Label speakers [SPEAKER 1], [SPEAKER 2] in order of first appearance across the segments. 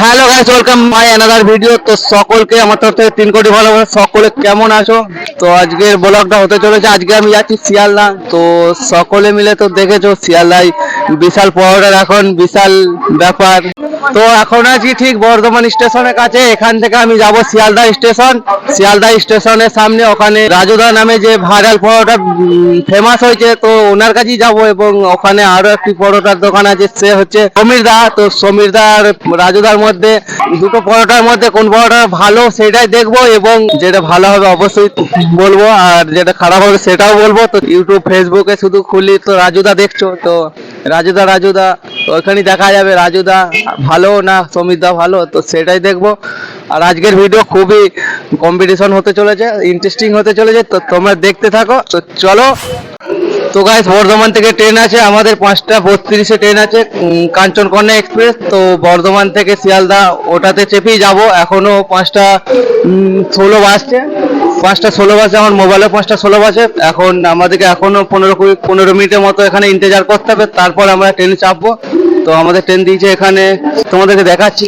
[SPEAKER 1] Hello guys welcome my another video তো সকলকে আমার তরফ থেকে তিন কোটি ভালোবাসা। সকলে কেমন আছো? তো আজকের ব্লগটা হতে চলেছে। আজকে আমি যাচ্ছি শিয়ালদা। তো সকলে মিলে তো দেখেছ, শিয়ালদায় বিশাল পরোটার এখন, বিশাল ব্যাপার। তো এখন আছি ঠিক বর্ধমান স্টেশনের কাছে। এখান থেকে আমি যাব শিয়ালদা স্টেশন। শিয়ালদা স্টেশনের সামনে ওখানে রাজুদা নামে যে ভাইরাল পরোটা ফেমাস হয়েছে, তো ওনার কাছেই যাব এবং ওখানে আরও একটি পরোটার দোকান আছে, সে হচ্ছে সমীরদা তো সমীর দা আর রাজুদার মধ্যে, দুটো পরোটার মধ্যে কোন পরোটা ভালো সেটাই দেখব এবং যেটা ভালো হবে অবশ্যই বলব, আর যেটা খারাপ হবে সেটাও বলব। তো ইউটিউব ফেসবুকে শুধু খুলি, তো রাজুদা দেখছ, তো রাজুদা রাজুদা ওখানেই দেখা যাবে, রাজুদা ভালো না সমীর দা ভালো, তো সেটাই দেখব। আর আজকের ভিডিও খুবই কম্পিটিশন হতে চলেছে ইন্টারেস্টিং হতে চলেছে, তো তোমরা দেখতে থাকো, তো চলো তো গাইস বর্ধমান থেকে ট্রেন আছে, আমাদের পাঁচটা বত্রিশে ট্রেন আছে কাঞ্চনকন্যা এক্সপ্রেস তো বর্ধমান থেকে শিয়ালদা ওটাতে চেপেই যাব। এখনও পাঁচটা ষোলো বাজছে। পাঁচটা ষোলো বাজে আমার মোবাইলে পাঁচটা ষোলো বাজে। এখন আমাদেরকে এখনও পনেরো কুড়ি, পনেরো মিনিটের মতো এখানে ইন্তজার করতে হবে। তারপর আমরা ট্রেনে চাপবো। তো আমাদের ট্রেন দিয়েছে এখানে, তোমাদেরকে দেখাচ্ছি।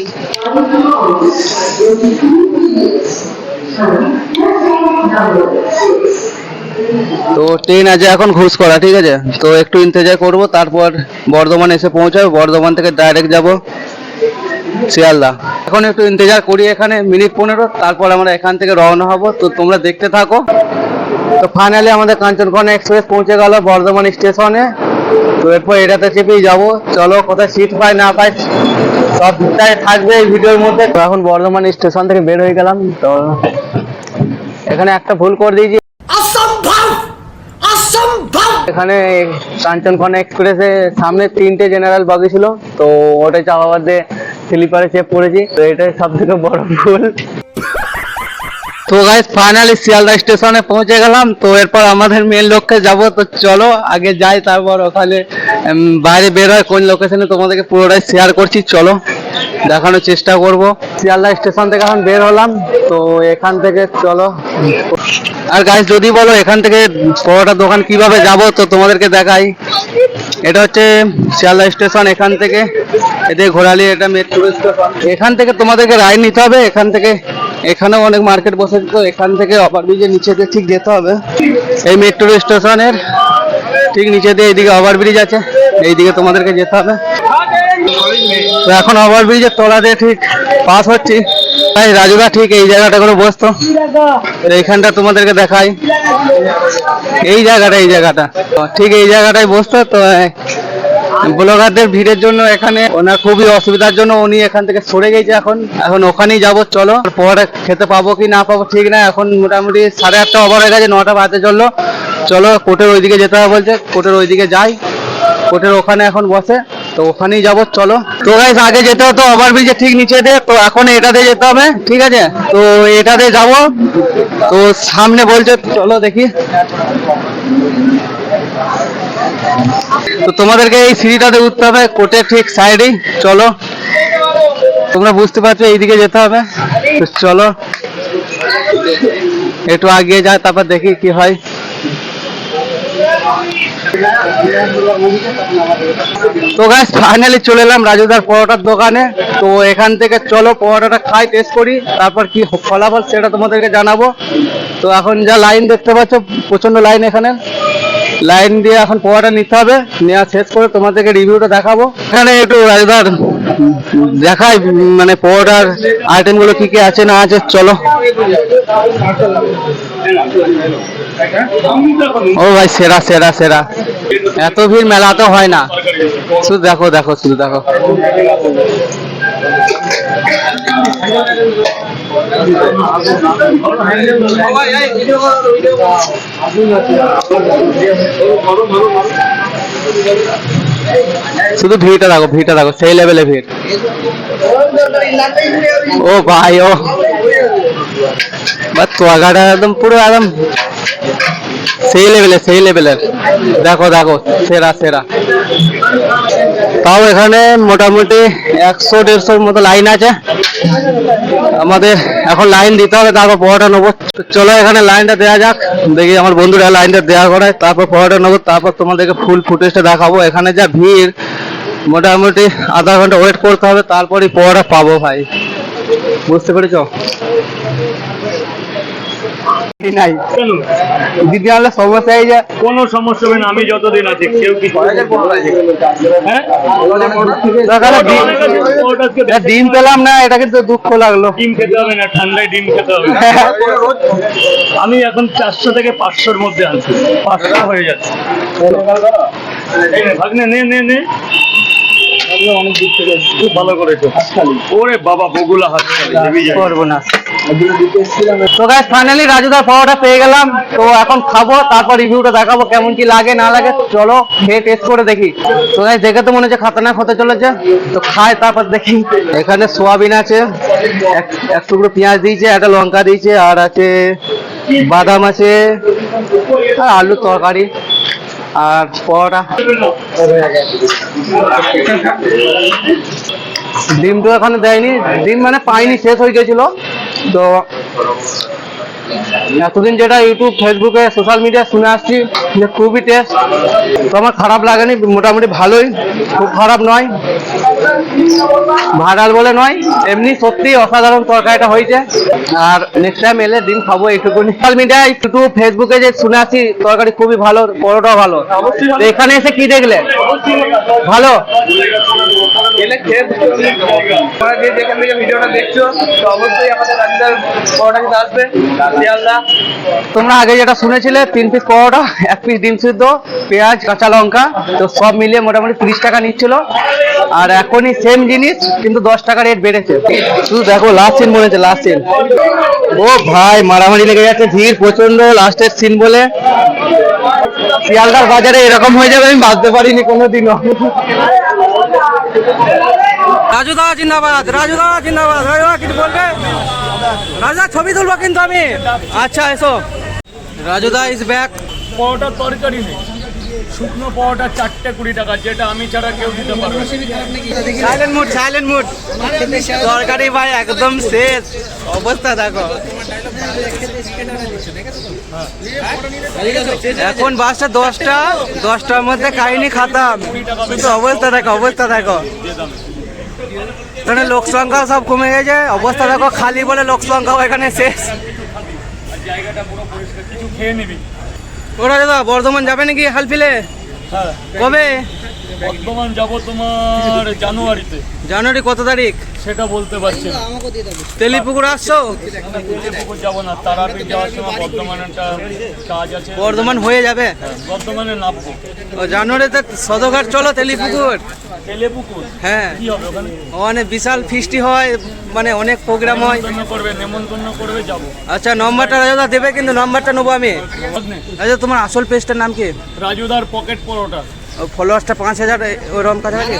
[SPEAKER 1] তো ট্রেন আছে এখন ঘুষ করা, ঠিক আছে? তো একটু ইন্তজার করব, তারপর বর্ধমান এসে পৌঁছাবো, বর্ধমান থেকে ডাইরেক্ট যাব শিয়ালদা। এখন একটু ইন্তজার করি এখানে, মিনিট পনেরো, তারপর আমরা এখান থেকে রওনা হব। তো তোমরা দেখতে থাকো। তো ফাইনালি আমাদের কাঞ্চনকর্ণ এক্সপ্রেস পৌঁছে গেল বর্ধমান স্টেশনে। তো এরপর এটাতে চেপেই যাব। চলো, কোথায় সিট পাই না পাই সবটাই থাকবে এই ভিডিওর মধ্যে। তো এখন বর্ধমান স্টেশন থেকে বের হয়ে গেলাম। তো এখানে একটা ভুল করে দিয়েছি। এখানে কাঞ্চনকন্যা এক্সপ্রেসে সামনে তিনটে জেনারেল বগি ছিল, তো ওটা চাপা বাদে স্লিপারে চেপ করেছি তো এটাই সব থেকে বড় ভুল। তো গাইস ফাইনালি শিয়ালদা স্টেশনে পৌঁছে গেলাম, তো এরপর আমাদের মেন লক্ষ্যে যাব, তো চলো আগে যাই, তারপর ওখানে বাইরে বের হয় কোন লোকেশনে তোমাদেরকে পুরোটাই শেয়ার করছি, চলো। দেখানোর চেষ্টা করব। শিয়ালদা স্টেশন থেকে এখন বের হলাম। তো এখান থেকে চলো। আর গাইস যদি বলো এখান থেকে পরোটার দোকান কীভাবে যাব তো তোমাদেরকে দেখাই। এটা হচ্ছে শিয়ালদা স্টেশন এখান থেকে। এদের ঘোরালি এটা মেট্রো স্টেশন এখান থেকে তোমাদেরকে রাইড নিতে হবে। এখান থেকে এখানেও অনেক মার্কেট বসেছে তো এখান থেকে ওভার ওভারব্রিজের নিচে দিয়ে ঠিক যেতে হবে। এই মেট্রো স্টেশনের ঠিক নিচে দিয়ে এইদিকে ওভারব্রিজ আছে। এইদিকে তোমাদেরকে যেতে হবে। তো এখন ওভারব্রিজের তলা দিয়ে ঠিক পাস হচ্ছি। তাই রাজুদা ঠিক এই জায়গাটা করে বসতো। এইখানটা তোমাদেরকে দেখাই। এই জায়গাটা এই জায়গাটা। ঠিক এই জায়গাটায় বসতো। তো ব্লগারদের ভিড়ের জন্য এখানে ওনার খুবই অসুবিধার জন্য উনি এখান থেকে সরে গেছে এখন। এখন ওখানেই যাব, চলো। পরে খেতে পাবো কি না পাবো ঠিক না, এখন মোটামুটি সাড়ে আটটা ওভার হয়ে গেছে, নটা বাজে চলল। চলো, কোর্টের ওইদিকে যেতে হবে বলছে। কোর্টের ওইদিকে যাই। কোর্টের ওখানে এখন বসে। তো ওখানেই যাব, চলো। তো গাইস আগে যেতে হতো ওভারব্রিজে ঠিক নিচে দিয়ে, তো এখন এটাতে যেতে হবে, ঠিক আছে? তো এটাতে যাব। তো সামনে বলছে, চলো দেখি। তো তোমাদেরকে এই সিঁড়িটাতে উঠতে হবে কোর্টের ঠিক সাইডেই, চলো। তোমরা বুঝতে পারছ, এইদিকে যেতে হবে। চলো। একটু আগিয়ে যায় তারপর দেখি কি হয়। তো গাইস ফাইনালি চলে এলাম রাজুদার পরোটার দোকানে। তো এখান থেকে চলো, পরোটাটা খাই টেস্ট করি, তারপর কি ফলাফল সেটা তোমাদেরকে জানাব। তো এখন যা লাইন দেখতে পাচ্ছ প্রচণ্ড লাইন এখানে। লাইন দিয়ে এখন পরোটা নিতে হবে, নেওয়া শেষ করে তোমাদেরকে রিভিউটা দেখাবো। এখানে একটু রাজুদার দেখাই মানে পরোটার আইটেমগুলো কি কি আছে না আছে, চলো। ও ভাই, সেরা সেরা সেরা। এত ভিড় মেলা তো হয় না। শুধু দেখো দেখো, শুধু দেখো। শুধু ভিড়টা দেখো ভিড়টা দেখো, সেই লেভেলে ভিড়। ও ভাই, ও। বা তোয়াগাটা একদম পুরো একদম সেই লেভেলে সেই লেভেলের দেখো দেখো, সেরা সেরা। তাও এখানে মোটামুটি একশো দেড়শোর মতো লাইন আছে। আমাদের এখন লাইন দিতে হবে, তারপর পরোটা নেব। চলো এখানে লাইনটা দেওয়া যাক। দেখি আমার বন্ধুরা লাইনটা দেওয়া করে, তারপর পরোটা নেব, তারপর তোমাদেরকে ফুল ফুটেজটা দেখাবো। এখানে যা ভিড়, মোটামুটি আধা ঘণ্টা ওয়েট করতে হবে তারপরে পড়াটা পাবো ভাই। বুঝতে পেরেছ? নাই। দিদি সমস্যা এই যে
[SPEAKER 2] কোনো সমস্যা হবে না আমি যতদিন আছি কেউ কিছু হ্যাঁ?
[SPEAKER 1] ডিম-
[SPEAKER 2] আছে,
[SPEAKER 1] ডিম পেলাম না এটা কিন্তু দুঃখ লাগল।
[SPEAKER 2] ডিম খেতে হবে না ঠান্ডায় ডিম খেতে হবে আমি এখন চারশো থেকে পাঁচশোর মধ্যে আনছি পাঁচশো হয়ে যাচ্ছে। এই নে, ভাগ্নে নে। নে নে খুব ভালো করেছ। ওরে বাবা বগুলা হাত
[SPEAKER 1] করব না। তো গাইস ফাইনালি রাজুদার পাওয়াটা পেয়ে গেলাম। তো এখন খাব তারপর রিভিউটা দেখাবো কেমন কি লাগে না লাগে। চলো খেয়ে টেস্ট করে দেখি। তো গাইস দেখে তো মনে হচ্ছে খাতারনাক হতে চলেছে। তো খাই তারপর দেখি। এখানে সোয়াবিন আছে এক- এক টুকরো পেঁয়াজ দিয়েছে একটা লঙ্কা দিয়েছে আর আছে বাদাম আছে আর আলুর তরকারি। আর পরোটা। ডিম তো এখানে দেয়নি। ডিম মানে পাইনি, শেষ হয়ে গেছিল। তো এতদিন যেটা ইউটিউব ফেসবুকে সোশ্যাল মিডিয়া শুনে আসছি যে খুবই টেস্ট তো আমার খারাপ লাগেনি, মোটামুটি ভালোই। খুব খারাপ নয়। ভাড়াল বলে নয়, এমনি সত্যি অসাধারণ তরকারিটা হয়েছে। আর নেক্সট টাইম এলে দিন খাব এইটুকু সোশ্যাল মিডিয়ায় ইউটিউব ফেসবুকে যে শুনে আসি তরকারি খুবই ভালো, পরোটাও ভালো। এখানে এসে কি দেখলে? ভালো? তোমরা অবশ্যই শিয়ালদা। তোমরা আগে যেটা শুনেছিলে, তিন পিস পরোটা, এক পিস ডিম সিদ্ধ, পেঁয়াজ, কাঁচা লঙ্কা, তো সব মিলিয়ে মোটামুটি তিরিশ টাকা নিচ্ছিল। আর এখনই সেম জিনিস, কিন্তু দশ টাকা রেট বেড়েছে। শুধু দেখো লাস্ট সিন বলেছে লাস্ট সিন ও ভাই, মারামারি লেগে যাচ্ছে, ভিড় প্রচণ্ড লাস্টের সিন বলে। শিয়ালদার বাজারে এরকম হয়ে যাবে, আমি ভাবতে পারিনি কোনোদিনও।
[SPEAKER 3] রাজুদা জিন্দাবাদ রাজুদা জিন্দাবাদ। রাজুদা কিছু বলবে? রাজুদা ছবি তুলবো কিন্তু আমি। আচ্ছা এসো। রাজুদা ইজ ব্যাক
[SPEAKER 2] পরোটার তরকারি নেই। শুকনো পরোটা চারটে কুড়ি টাকা যেটা আমি ছাড়া কেউ দিতে পারবে।
[SPEAKER 3] সাইলেন্ট মুড সাইলেন্ট মুড তরকারি ভাই একদম শেষ। অবস্থা দেখো। এখন বাসটা দশটা দশটার মধ্যে কাহিনী খাতাম। কিন্তু অবস্থা দেখো অবস্থা দেখো। এখানে লোক সংখ্যা সব কমে গেছে অবস্থা দেখো খালি বলে লোক সংখ্যাও এখানে শেষ। ওরা দাদা বর্ধমান যাবে নাকি হালফিলে?
[SPEAKER 2] হ্যাঁ।
[SPEAKER 3] কবে?
[SPEAKER 2] বর্ধমান যাব তোমার জানুয়ারিতে।
[SPEAKER 3] জানুয়ারি কত তারিখ?
[SPEAKER 2] সেটা বলতে পারছি
[SPEAKER 3] তেলিপুকুর আসছো?
[SPEAKER 2] পুকুর যাব না তারাপীঠ যাওয়ার সময় বর্ধমানে একটা কাজ আছে।
[SPEAKER 3] বর্ধমান হয়ে যাবে?
[SPEAKER 2] বর্ধমানে নামবো।
[SPEAKER 3] জানুয়ারিতে সদরঘাট চলো তেলিপুকুর।
[SPEAKER 2] তেলেপুকুর?
[SPEAKER 3] হ্যাঁ।
[SPEAKER 2] কি হবে ওখানে?
[SPEAKER 3] ওখানে বিশাল ফিস্টি হয় মানে অনেক প্রোগ্রাম হয়।
[SPEAKER 2] করবে নেমন্তন্ন করবে যাব।
[SPEAKER 3] আচ্ছা নম্বরটা রাজা দেবে কিন্তু নম্বরটা নেব আমি। আচ্ছা তোমার আসল পেজটার নাম কি?
[SPEAKER 2] রাজুদার পকেট পরোটা।
[SPEAKER 3] ফলোয়ার্সটা পাঁচ হাজার ওরকম কাছাকাছি?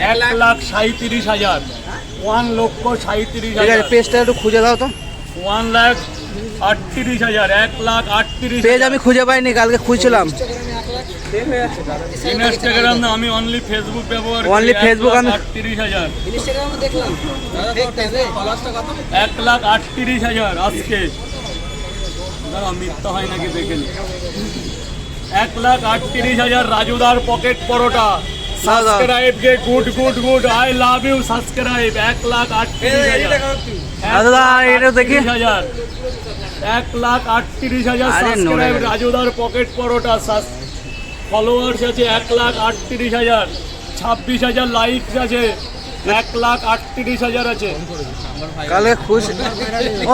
[SPEAKER 2] এক লাখ সাঁত্রিশ হাজার। ওয়ান লক্ষ সাঁত্রিশ হাজার।
[SPEAKER 3] পেজটা একটু খুঁজে দাও তো।
[SPEAKER 2] ওয়ান লাখ আটত্রিশ হাজার এক লাখ আটত্রিশ
[SPEAKER 3] পেজ আমি খুঁজে পাইনি কালকে খুঁজছিলাম।
[SPEAKER 2] ইনস্টাগ্রাম না আমি অনলি ফেসবুক ব্যবহার
[SPEAKER 3] Only Facebook আমি-
[SPEAKER 2] আটত্রিশ হাজার। এক লাখ আটত্রিশ হাজার আজকে। মিথ্যা হয় নাকি দেখে নি? এক লাখ আটত্রিশ হাজার রাজুদার pocket paratha. Subscribe gay good good good I love you subscribe এক লাখ আটত্রিশ হাজার।
[SPEAKER 3] দেখি।
[SPEAKER 2] হাজার। এক লাখ আটত্রিশ হাজার সাবস্ক্রাইব রাজুদার পকেট পরোটা। ফলোয়ার্স আছে এক লাখ আটত্রিশ হাজার। ছাব্বিশ হাজার লাইকস আছে। এক লাখ আটত্রিশ হাজার আছে।
[SPEAKER 3] কালকে খুশ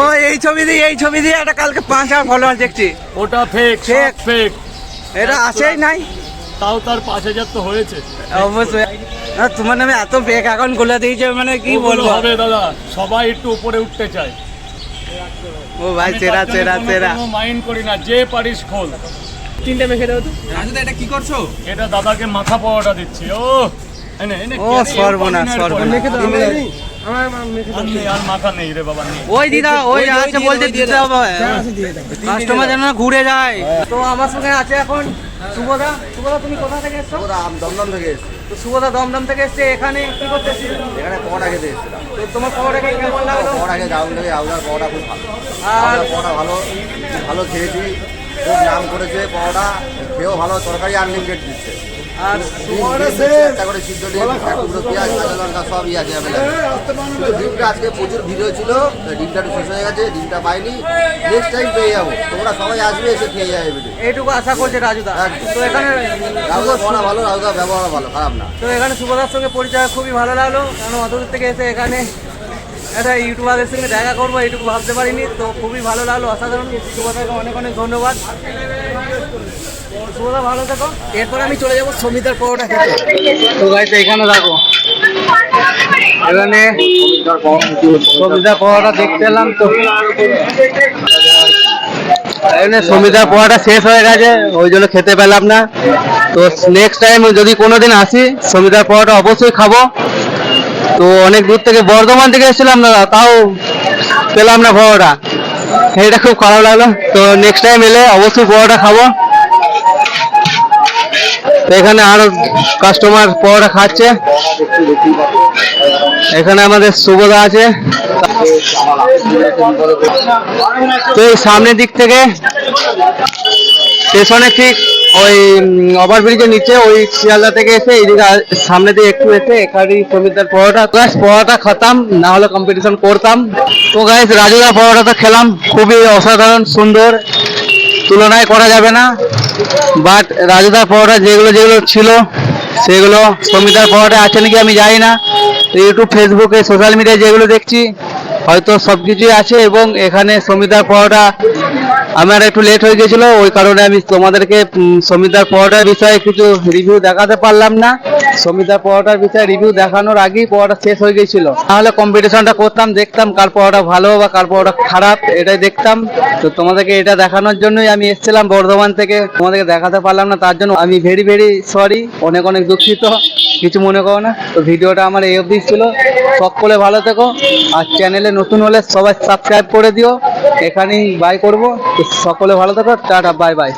[SPEAKER 3] ও এই ছবি দিয়ে এই ছবি দিয়ে একটা কালকে পাঁচ হাজার ফলোয়ার দেখছি।
[SPEAKER 2] ওটা ফেক ফেক ফেক
[SPEAKER 3] এটা আসেই নাই।
[SPEAKER 2] তাও তার পাঁচ হাজার তো হয়েছে।
[SPEAKER 3] অবশ্যই। না, তোমার নামে এত বেক অ্যাকাউন্ট খুলে দিয়েছে মানে কি বলব?
[SPEAKER 2] হবে দাদা সবাই একটু উপরে উঠতে চায়।
[SPEAKER 3] ও ভাই সেরা সেরা সেরা
[SPEAKER 2] মাইন্ড করি না যে পারিস খোল।
[SPEAKER 3] তিনটে মেখে দাও তো। রাজুদা এটা কি করছ?
[SPEAKER 2] এটা দাদাকে মাথা পাওয়াটা দিচ্ছি ও। এনে, এনে,
[SPEAKER 3] ও সর্বনাশ সর্বনাশ। ওই দিদা ওই আছে বলতে দিতে হবে কাস্টমার যেন ঘুরে যায়। তো আমার সঙ্গে আছে এখন সুভদা সুভদা তুমি কোথা থেকে এসছো?
[SPEAKER 4] দমদম থেকে এসেছি।
[SPEAKER 3] তো সুভদা দমদম থেকে এসছে এখানে কি করতে
[SPEAKER 4] এখানে পকোড়া খেতে এসেছিলাম
[SPEAKER 3] তো তোমার কেমন লাগল?
[SPEAKER 4] পকোড়া খেয়ে দারুণ লেগে আউদার পকোড়া খুব ভালো।
[SPEAKER 3] আর
[SPEAKER 4] পকোড়া ভালো ভালো খেয়েছি। খুব নাম করেছে পকোড়া খেয়েও ভালো তরকারি আনলিমিটেড দিচ্ছে।
[SPEAKER 3] আর
[SPEAKER 4] একটা করে সিদ্ধ ডিম এক টুকরো পেঁয়াজ কাঁচা লঙ্কা সবই আছে অ্যাভেলেবেল ডিমটা আজকে প্রচুর ভিড় ছিল ডিমটা একটু শেষ হয়ে গেছে ডিমটা পাইনি। নেক্সট টাইম পেয়ে যাব। তোমরা সবাই আসবে এসে খেয়ে যাবে
[SPEAKER 3] এইটুকু আশা করছে রাজুদা। তো এখানে
[SPEAKER 4] পড়া ভালো ব্যবহার ভালো খারাপ না।
[SPEAKER 3] তো এখানে সুভদার সঙ্গে পরিচয় খুবই ভালো লাগল। কারণ অত দূর থেকে এসে এখানে একটা ইউটিউবারদের সঙ্গে দেখা করব এইটুকু ভাবতে পারিনি। তো খুবই ভালো লাগল। অসাধারণ। সুভদাকে অনেক অনেক ধন্যবাদ। সুভদা ভালো থাকো। এরপর আমি চলে যাব সমিতার পরোটা খেতে।
[SPEAKER 1] তো গাইস এখানে দেখো। এখানে সমিতার পড়াটা দেখতে এলাম তো। এখানে সমিতার পড়াটা শেষ হয়ে গেছে, ওই জন্য খেতে পেলাম না। তো নেক্সট টাইম যদি কোনোদিন আসি, সমিতার পড়াটা অবশ্যই খাব। তো অনেক দূর থেকে বর্ধমান থেকে এসেছিলাম না তাও পেলাম না পরোটা। এটা খুব খারাপ লাগল। তো নেক্সট টাইম এলে অবশ্যই পরোটা খাব। তো এখানে আরও কাস্টমার পরোটা খাচ্ছে। এখানে আমাদের সুবোধা আছে। তো এই সামনের দিক থেকে স্টেশনে ঠিক ওই ওভারব্রিজের নিচে ওই শিয়ালদা থেকে এসে এইদিকে সামনে দিয়ে একটু এসে এখানেই সমিতার পরোটা। গাছ পরোটা খেতাম, না হলে কম্পিটিশন করতাম। তো গাইস রাজুদা পরোটাটা খেলাম। খুবই অসাধারণ, সুন্দর। তুলনায় করা যাবে না। বাট রাজুদার পরোটা যেগুলো যেগুলো ছিল, সেগুলো সমিতার পরোটা আছে নাকি আমি জানি না। ইউটিউব ফেসবুকে সোশ্যাল মিডিয়ায় যেগুলো দেখছি, হয়তো সব কিছুই আছে এবং এখানে সমিতার পরোটা আমার একটু লেট হয়ে গেছিল, ওই কারণে আমি তোমাদেরকে সমিতার পরোটার বিষয়ে কিছু রিভিউ দেখাতে পারলাম না। সমিতার পরোটার বিষয়ে রিভিউ দেখানোর আগেই পরোটা শেষ হয়ে গেছিল। তাহলে কম্পিটিশনটা করতাম, দেখতাম কার পরোটা ভালো বা কার পরোটা খারাপ, এটাই দেখতাম। তো তোমাদেরকে এটা দেখানোর জন্যই আমি এসেছিলাম বর্ধমান থেকে। তোমাদেরকে দেখাতে পারলাম না, তার জন্য আমি ভেরি ভেরি সরি অনেক অনেক দুঃখিত। কিছু মনে করো না। তো ভিডিওটা আমার এই অবধি ছিল। সকলে ভালো থেকো। আর চ্যানেলে নতুন হলে সবাই সাবস্ক্রাইব করে দিও। এখানেই বাই করব। সকলে ভালো থেকো। Tata bye bye